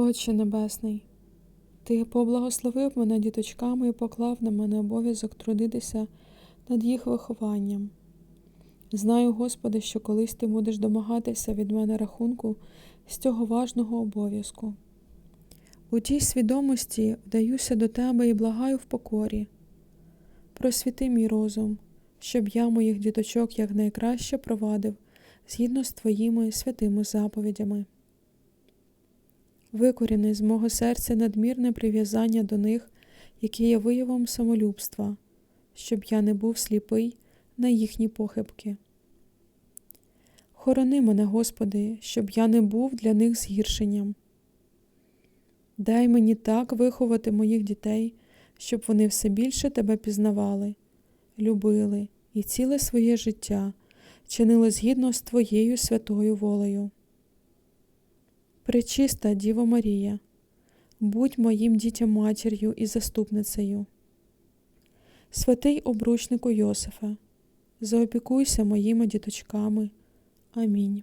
Отче Небесний, Ти поблагословив мене діточками і поклав на мене обов'язок трудитися над їх вихованням. Знаю, Господи, що колись Ти будеш домагатися від мене рахунку з цього важного обов'язку. У тій свідомості вдаюся до Тебе і благаю в покорі. Просвіти мій розум, щоб я моїх діточок якнайкраще провадив згідно з Твоїми святими заповідями. Викоріни з мого серця надмірне прив'язання до них, яке є виявом самолюбства, щоб я не був сліпий на їхні похибки. Хорони мене, Господи, щоб я не був для них згіршенням. Дай мені так виховати моїх дітей, щоб вони все більше тебе пізнавали, любили і ціле своє життя чинили згідно з Твоєю святою волею. Пречиста Діво Марія, будь моїм дітям матір'ю і заступницею. Святий обручнику Йосифа, заопікуйся моїми діточками. Амінь.